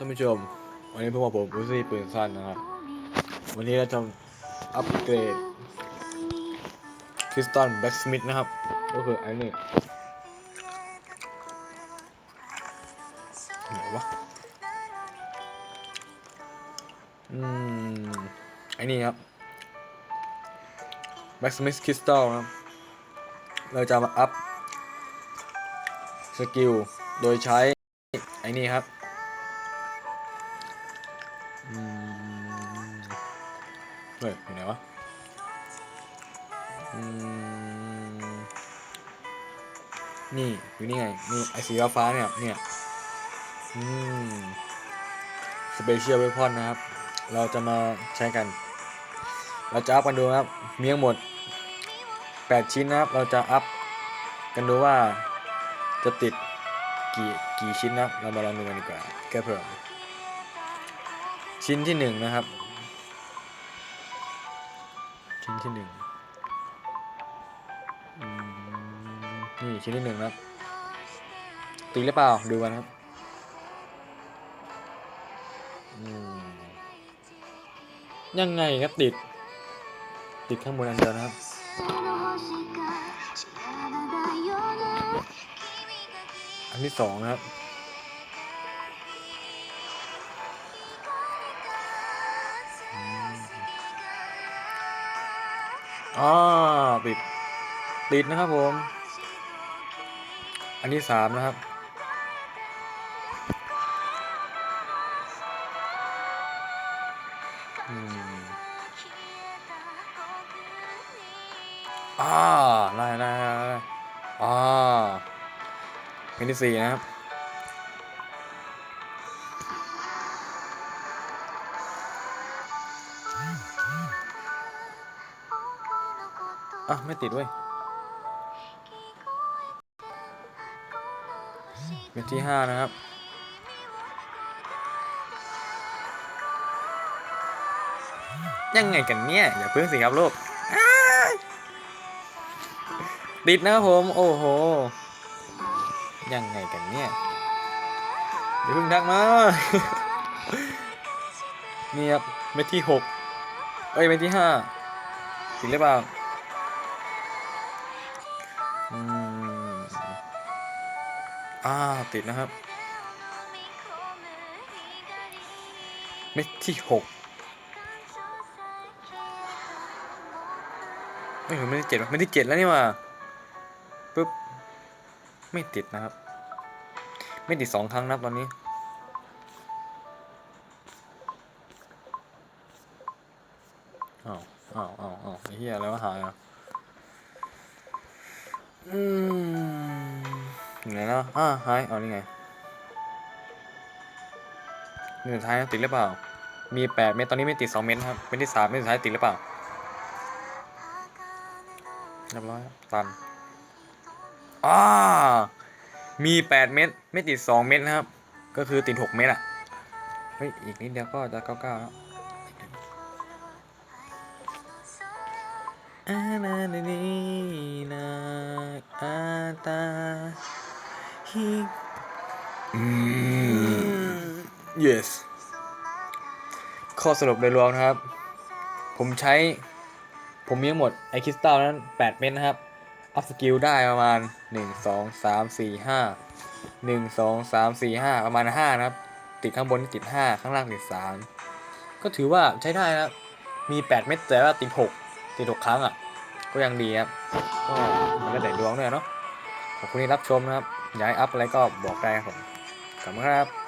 ท่านผู้ชม วันนี้พวกผมบูซี่ปืนสั้นนะครับ วันนี้เราจะอัปเกรดคริสตันแบ็กสมิธนะครับ ก็คือไอ้นี่ไหนวะอืมไอ้นี่ครับแบ็กสมิธคริสตัลนะครับ เราจะมาอัพสกิล โดยใช้ไอ้นี่ครับ เฮ้ยอยู่ไหนวะนี่อยู่นี่ไง นี่ไอสีฟ้าเนี่ย เนี่ย อืมสเปเชียลเวพอนนะครับ เราจะมาใช้กัน เราจะอัพกันดูนะครับมีทั้งหมด 8 ชิ้นนะครับ เราจะอัพกันดูว่าจะติดกี่กี่ชิ้นนะเรามาลองดูกันดีกว่าแก้เพิ่ม ชิ้นที่หนึ่งนะครับ ชิ้นที่หนึ่งนี่ชิ้นที่หนึ่งนะครับตีหรือเปล่าดูกันครับยังไงครับติด ติดข้างบนอันเดียวนะครับอันที่สองนะครับ อ่าติดติดนะครับผม อันที่สามนะครับ อืมอ่าได้ได้ได้ได้อ่าเป็นที่สี่นะครับ อะไม่ติดเว้ยเป็นที่ห้านะครับยังไงกันเนี่ย อย่าเพิ่งสิครับลูกติดนะครับผม โอ้โห ยังไงกันเนี่ยอย่าเพิ่งทักมานี่ครับเม็ดที่หกเอ้ยเม็ดที่ห้าติดหรือเปล่า อืมอ่าติดนะครับ เม็ดที่หกไม่ถึงเม็ดที่เจ็ดเม็ดที่เจ็ดแล้วนี่ว่าปุ๊บ ไม่ติดนะครับ ไม่ติดสองครั้งนะครับตอนนี้อ้าวอ้าวอ้าวอ้าวไอ้เหี้ยอะไรวะหายอะ อืมไหนเนาะอ่าหายอ๋อนี่ไงนี่สุดท้ายนะติดหรือเปล่า มีแปดเม็ดตอนนี้ไม่ติดสองเม็ดนะครับ เป็นที่สามเม็ดสุดท้ายติดหรือเปล่าเรียบร้อยครับตันอ่ามีแปดเม็ดไม่ติดสองเม็ดนะครับ ก็คือติดหกเม็ดอะ เฮ้ย อีกนิดเดียวก็จะเก้าเก้าแล้วอ่านี่ Ana nina ata hi yes ข้อสรุปโดยรวมนะครับ ผมใช้ ผมมีทั้งหมดไอคริสตัลนั้น 8 เม็ดนะครับ อัพสกิลได้ประมาณ 1 2 3 4 5 1 2 3 4 5 ประมาณ 5 นะครับ ติดข้างบนติด 5 ข้างล่างติด 3 ก็ถือว่าใช้ได้นะครับ มี 8 เม็ดแต่ว่าติด 6 ติด 6 ครั้งอะ ก็ยังดีครับ ก็มันก็แต่ดวงด้วยเนาะ ขอบคุณที่รับชมนะครับ อยากให้อัพอะไรก็บอกได้ครับผมขอบคุณครับ